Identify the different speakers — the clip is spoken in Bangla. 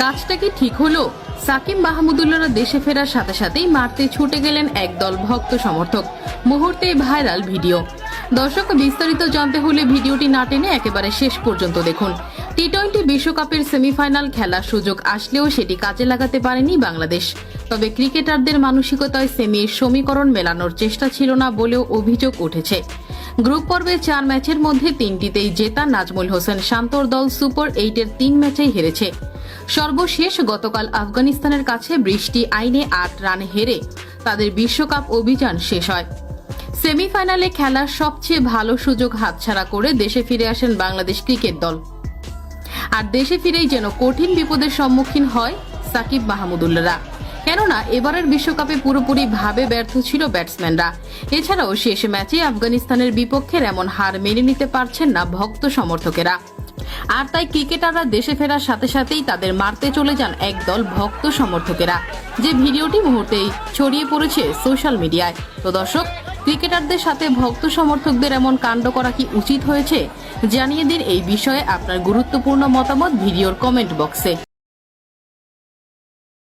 Speaker 1: কাজটা কি ঠিক হলো? সাকিব মাহমুদুল্লাহরা দেশে ফেরার সাথে সাথেই মারতে ছুটে গেলেন একদল ভক্ত সমর্থক। মুহূর্তে ভাইরাল ভিডিও। দর্শক, বিস্তারিত জানতে হলে ভিডিওটি না টেনে একেবারে শেষ পর্যন্ত দেখুন। টি টোয়েন্টি বিশ্বকাপের সেমিফাইনাল খেলার সুযোগ আসলেও সেটি কাজে লাগাতে পারেনি বাংলাদেশ। তবে ক্রিকেটারদের মানসিকতায় সেমির সমীকরণ মেলানোর চেষ্টা ছিল না বলেও অভিযোগ উঠেছে। গ্রুপ পর্বে চার ম্যাচের মধ্যে তিনটিতেই জেতা নাজমুল হোসেন শান্তর দল সুপার এইটের তিন ম্যাচেই হেরেছে। সর্বশেষ গতকাল আফগানিস্তানের কাছে বৃষ্টি আইনে আট রান হেরে তাদের বিশ্বকাপ অভিযান শেষ হয়। সেমিফাইনালে খেলার সবচেয়ে ভালো সুযোগ হাতছাড়া করে দেশে ফিরে আসেন বাংলাদেশ ক্রিকেট দল। আর দেশে ফিরেই যেন কঠিন বিপদের সম্মুখীন হয় সাকিব মাহমুদুল্লাহরা কেননা এবারের বিশ্বকাপে পুরোপুরি ভাবে ব্যর্থ ছিল ব্যাটসম্যানরা। এছাড়াও শেষ ম্যাচে আফগানিস্তানের বিপক্ষের এমন হার মেনে নিতে পারছেন না ভক্ত সমর্থকেরা। আর তাই ক্রিকেটাররা দেশে ফেরার সাথে সাথেই তাদের মারতে চলে যান একদল ভক্ত সমর্থকেরা। যে ভিডিওটি মুহূর্তেই ছড়িয়ে পড়েছে সোশ্যাল মিডিয়ায়। তো দর্শক, ক্রিকেটারদের সাথে ভক্ত সমর্থকদের এমন কাণ্ড করা কি উচিত হয়েছে? জানিয়ে দিন এই বিষয়ে আপনার গুরুত্বপূর্ণ মতামত ভিডিওর কমেন্ট বক্সে।